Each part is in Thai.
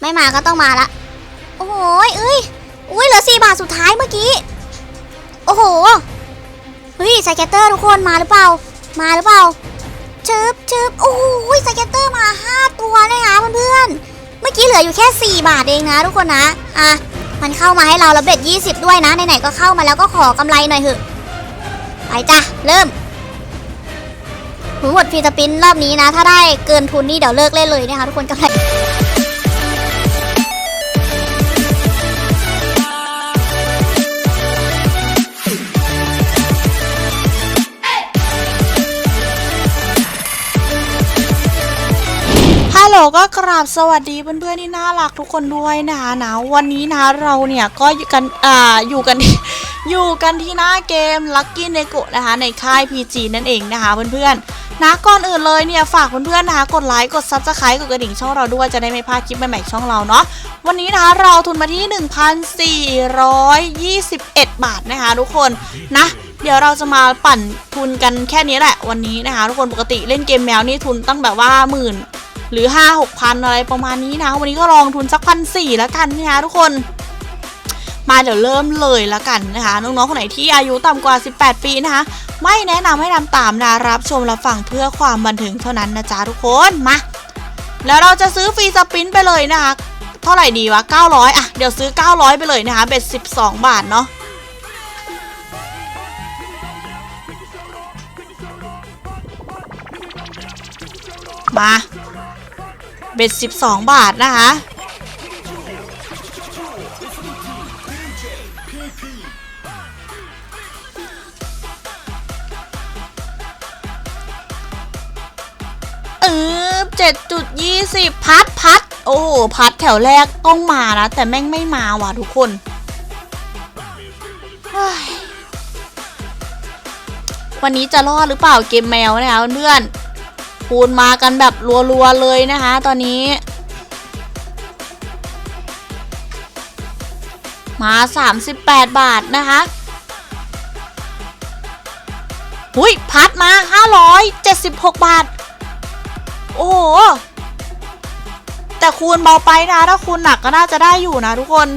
ไม่มาก็ต้องมาละ โอ้โหเอ้ยอุ้ยเหลือสี่บาทสุดท้ายเมื่อกี้ โอ้โหเฮ้ยสเกตเตอร์ทุกคนมาหรือเปล่า มาหรือเปล่าชึบชึบโอ้โหสเกตเตอร์มาห้าตัวเลยนะเพื่อนๆเมื่อกี้เหลืออยู่แค่4บาทเองนะทุกคนนะอะมันเข้ามาให้เราแล้วเบ็ด20ด้วยนะไหนๆก็เข้ามาแล้วก็ขอกำไรหน่อยเถอะไปจ้ะเริ่มหมดฟีสปินรอบนี้นะ ถ้าได้เกินทุนนี่เดี๋ยวเลิกเล่นเลยนะคะทุกคนกำไร โหลก็กราบสวัสดีเพื่อนๆที่น่ารักทุกคนด้วยนะคะนะวันนี้นะเราเนี่ยก็อยู่กันอ่าอยู่กันอยู่กันที่หน้าเกม Lucky n e g o นะคะในค่าย PG นั่นเองนะคะเพื่อนๆนะก่อนอื่นเลยเนี่ยฝากเพื่อนๆนะคะกดไลค์กด Subscribe กดกระดิ่งช่องเราด้วยจะได้ไม่พลาดคลิปใหม่ๆช่องเราเนาะวันนี้นะคะเราทุนมาที่ 1,421 บาทนะคะทุกคนนะเดี๋ยวเราจะมาปั่นทุนกันแค่นี้แหละวันนี้นะคะทุกคนปกติเล่นเกมแมวนี่ทุนตั้งแบบว่าหมื่น หรือ 5 6พันอะไรประมาณนี้นะวันนี้ก็ลองทุนสักพันสี่แล้วกันนะคะทุกคนมาเดี๋ยวเริ่มเลยแล้วกันนะคะ น้องๆ คนไหนที่อายุต่ำกว่า 18 ปีนะคะ ไม่แนะนำให้ทำตามนะรับชมรับฟังเพื่อความบันเทิงเท่านั้นนะจ๊ะทุกคนมาแล้วเราจะซื้อฟรีสปินไปเลยนะคะ เท่าไหร่ดีวะ 900 อะ เดี๋ยวซื้อ 900 ไปเลยนะคะ เบ็ด 12 บาทเนาะมา เบ็ด12บาทนะคะ เออเจ็ดจุดยี่สิบพัดพัด โอ้โห พัดแถวแรกต้องมานะ แต่แม่งไม่มาว่ะทุกคนวันนี้จะรอดหรือเปล่าเกมแมวนะคะเพื่อน คูณมากันแบบรัวๆเลยนะคะ ตอนนี้ มา 38 บาทนะคะหุยพัดมา 576 บาท โอ้โห แต่คูณเบาไปนะ ถ้าคูณหนักก็น่าจะได้อยู่นะทุกคน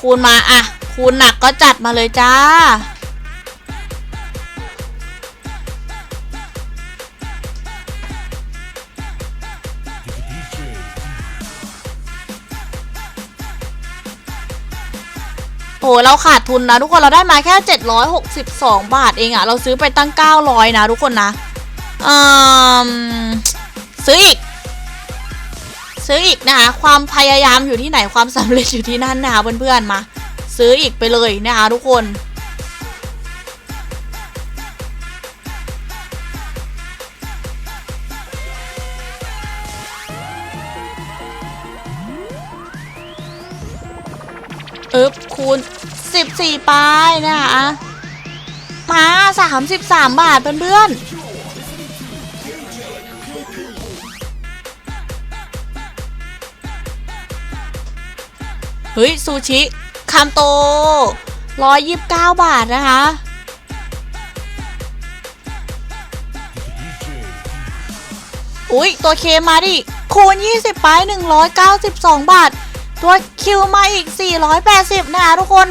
คูณมาอะคูณหนักก็จัดมาเลยจ้า โอ้โหเราขาดทุนนะทุกคนเราได้มาแค่ 762 บาทเองอะเราซื้อไปตั้ง 900 นะทุกคนนะอืมซื้ออีก ซื้ออีกนะคะความพยายามอยู่ที่ไหนความสำเร็จอยู่ที่นั่นนะคะเพื่อนๆมา ซื้ออีกไปเลยนะคะทุกคน อึบคูณ 14 ไปนะคะ มา 33 บาทเพื่อนเฮ้ย ซูชิคำโต 129 บาทนะคะ อุ้ยตัวเคมาดิ คูณ 20 ไป 192 บาท ตัวคิวมาอีก 480 นะคะทุกคน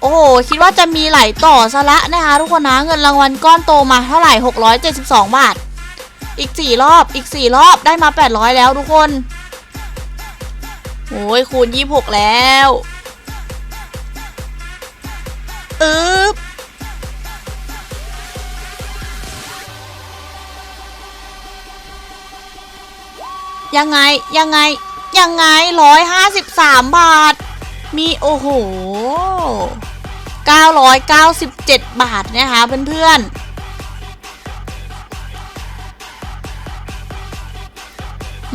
โอ้โห คิดว่าจะมีไหลต่อซะละนะคะทุกคนนะ เงินรางวัลก้อนโตมาเท่าไหร่ 672 บาท อีก 4 รอบ อีก 4 รอบได้มา 800 แล้วทุกคน โอ้ยคูณ 26 แล้วอึ๊บยังไง ยังไง ยังไงร้อยห้าสิบสามบาท มีโอ้โหเก้าร้อยเก้าสิบเจ็ดบาทนะคะเพื่อนๆ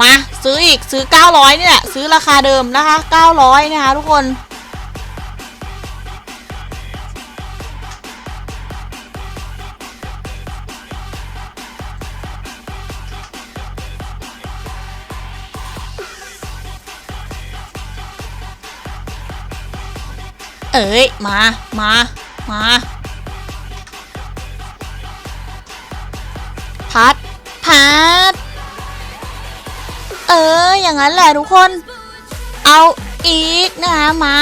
มาซื้ออีกซื้อ900นี่แหละ ซื้อราคาเดิมนะคะเก้าร้อยนะคะทุกคน อ้ย มา มา มา พัด พัด เออ อย่างนั้นแหละทุกคน เอาอีกนะคะมา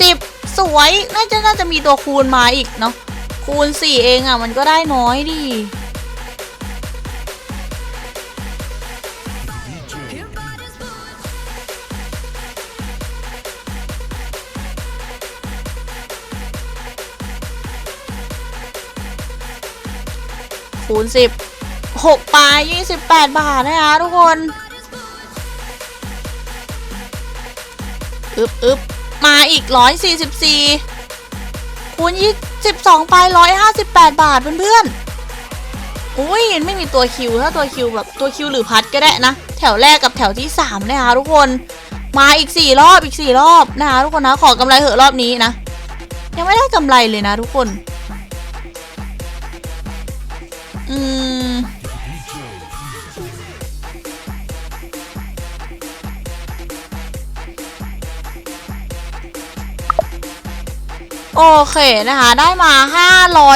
สิบสวย น่าจะน่าจะมีตัวคูณมาอีกเนาะ คูณสี่เองอะ่ะ มันก็ได้น้อยดี คูณสิบหกปลายยี่สิบแปดบาทนะคะทุกคนอึบอึบมาอีกร้อยสี่สิบสี่คูณยี่สิบสองไปร้อยห้าสิบแปดบาทเพื่อนๆอุ้ยไม่มีตัวคิวถ้าตัวคิวแบบตัวคิวหรือพัดก็ได้นะ แถวแรกกับแถวที่สามนะคะทุกคนมาอีกสี่รอบอีกสี่รอบนะคะทุกคนนะขอกำไรเหอะรอบนี้นะ ยังไม่ได้กำไรเลยนะทุกคน อืมโอเคนะคะ ได้มา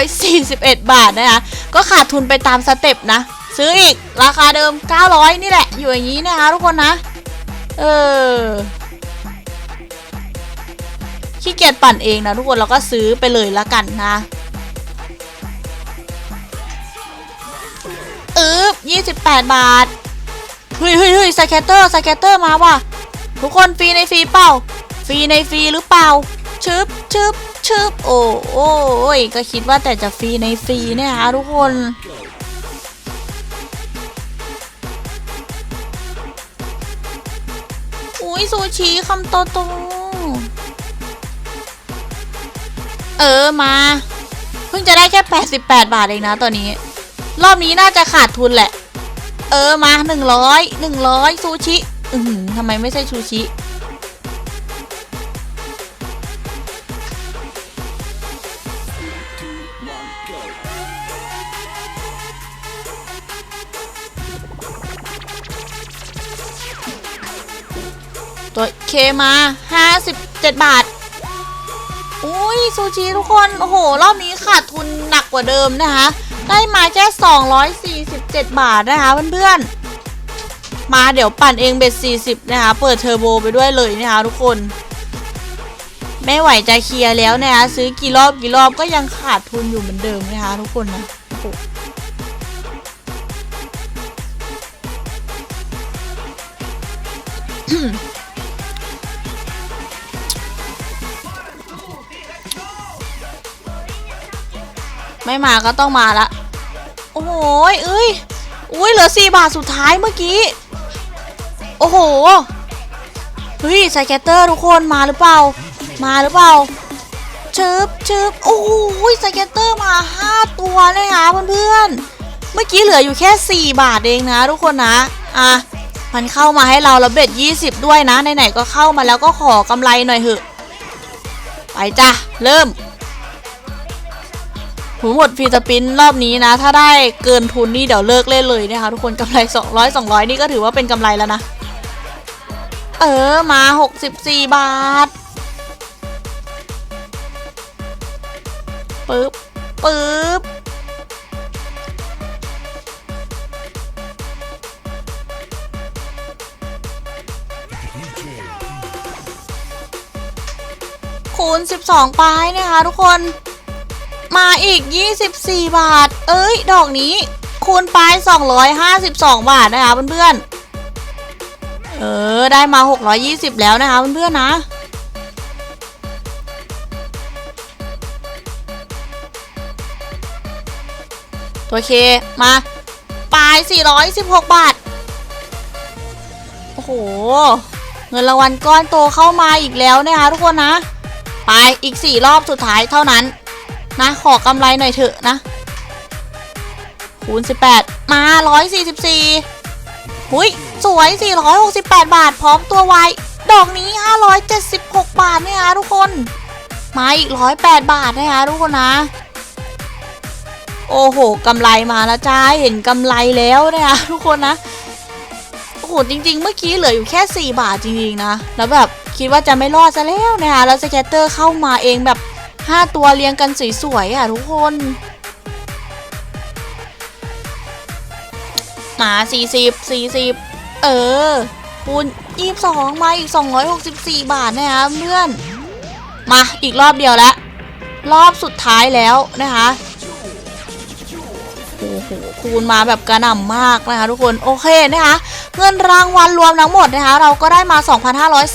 541 บาทนะคะ ก็ขาดทุนไปตามสเต็ปนะ ซื้ออีกราคาเดิม 900 นี่แหละ อยู่อย่างนี้นะคะทุกคนนะ เออขี้เกียจปั่นเองนะทุกคนเราก็ซื้อไปเลยละกันนะ อึ๊บ28บาทเฮ้ยเฮ้ยเฮ้ยสแกตเตอร์สแกตเตอร์มาว่ะทุกคนฟรีในฟรีเปล่า ฟรีในฟรีหรือเปล่าชึบชึบชึบโอ้โอ้ยก็คิดว่าแต่จะฟรีในฟรีเนี่ยฮะทุกคนอุ้ยซูชิคำโตโตเออมา เพิ่งจะได้แค่ 88 บาทเองนะตอนนี้ รอบนี้น่าจะขาดทุนแหละ เออมา100 100ซูชิ อือหือทำไมไม่ใช่ชูชิ ตัวเคมา57บาทอุ้ยซูชิทุกคน โอ้โห รอบนี้ขาดทุนหนักกว่าเดิมนะคะ ได้มาแค่ 247 บาทนะคะเพื่อนๆ มาเดี๋ยวปั่นเองเบ็ด 40 นะคะ เปิดเทอร์โบไปด้วยเลยนะคะทุกคน ไม่ไหวจะเคลียร์แล้วนะคะ ซื้อกี่รอบกี่รอบก็ยังขาดทุนอยู่เหมือนเดิมนะคะทุกคนนะอ้โไม่มาก็ต้องมาละ โอ้โหเอ้ยอุ้ยเหลือสี่บาทสุดท้ายเมื่อกี้ โอ้โหเฮ้ยสแกตเตอร์ทุกคนมาหรือเปล่า มาหรือเปล่าชึบชึบโอ้โหสแกตเตอร์มาห้าตัวเลยค่ะเพื่อนๆเมื่อกี้เหลืออยู่แค่ 4 บาทเองนะทุกคนนะอะมันเข้ามาให้เราแล้วเบ็ด20 ด้วยนะไหนๆก็เข้ามาแล้วก็ขอกำไรหน่อยเถอะไปจ้ะเริ่ม ผมหมดฟรีสปินรอบนี้นะ ถ้าได้เกินทุนนี่เดี๋ยวเลิกเล่นเลยนะคะทุกคนกำไร 200 200 นี่ก็ถือว่าเป็นกำไรแล้วนะ เออมา 64 บาทปึ๊บปึ๊บคูณ 12ปลายนะคะทุกคน มาอีก 24 บาท เอ้ย ดอกนี้ คูณไป 252 บาทนะคะเพื่อนๆ เออ ได้มา 620 แล้วนะคะเพื่อนๆนะตัวเค มาปลาย 416 บาท โอ้โห เงินรางวัลก้อนโตเข้ามาอีกแล้วนะคะทุกคนนะ ไปอีก 4 รอบสุดท้ายเท่านั้น นะขอกำไรหน่อยเถอะนะ คูณ 18 มา 144หุยสวย 468 บาท พร้อมตัวไวดอกนี้ 576 บาทเนี่ยคะทุกคน มาอีก 108 บาทนะคะทุกคนนะ โอ้โหกำไรมาแล้วจ้า เห็นกำไรแล้วนะคะทุกคนนะโอ้โหจริง ๆ เมื่อกี้เหลืออยู่แค่ 4 บาทจริง ๆ นะ แล้วแบบคิดว่าจะไม่รอดซะแล้วนะคะแล้วสแกตเตอร์เข้ามาเองแบบ ห้าตัวเรียงกันสวยๆอะทุกคนมาสี่สิบสี่สิบเออ คูณ22มาอีก264บาทนะคะเพื่อน มาอีกรอบเดียวล้วรอบสุดท้ายแล้วนะคะโอ้โหคูณมาแบบกระหน่ำมากนะคะทุกคนโอเคนะคะเงินรางวัลรวมทั้งหมดนะคะเราก็ได้มา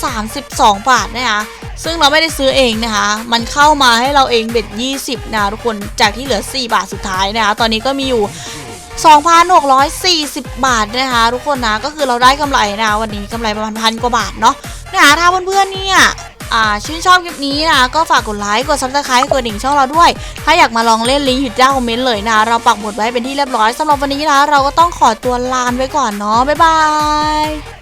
2,532 บาทนะคะ ซึ่งเราไม่ได้ซื้อเองนะคะ มันเข้ามาให้เราเองเบ็ด 20 นะทุกคน จากที่เหลือ 4 บาทสุดท้ายนะคะ ตอนนี้ก็มีอยู่ 2,640 บาทนะคะ ทุกคนนะ ก็คือเราได้กำไรนะวันนี้กำไรประมาณพันกว่าบาทเนาะนะคะถ้าเพื่อนๆเนี่ยชื่นชอบคลิปนี้นะก็ฝากกดไลค์กดซับสไครต์กดดิ่งช่องเราด้วย ถ้าอยากมาลองเล่นลิงก์อยู่ใต้คอมเมนต์เลยนะ เราปักหมุดไว้เป็นที่เรียบร้อยสำหรับวันนี้นะเราก็ต้องขอตัวลาไปก่อนเนาะบ๊ายบาย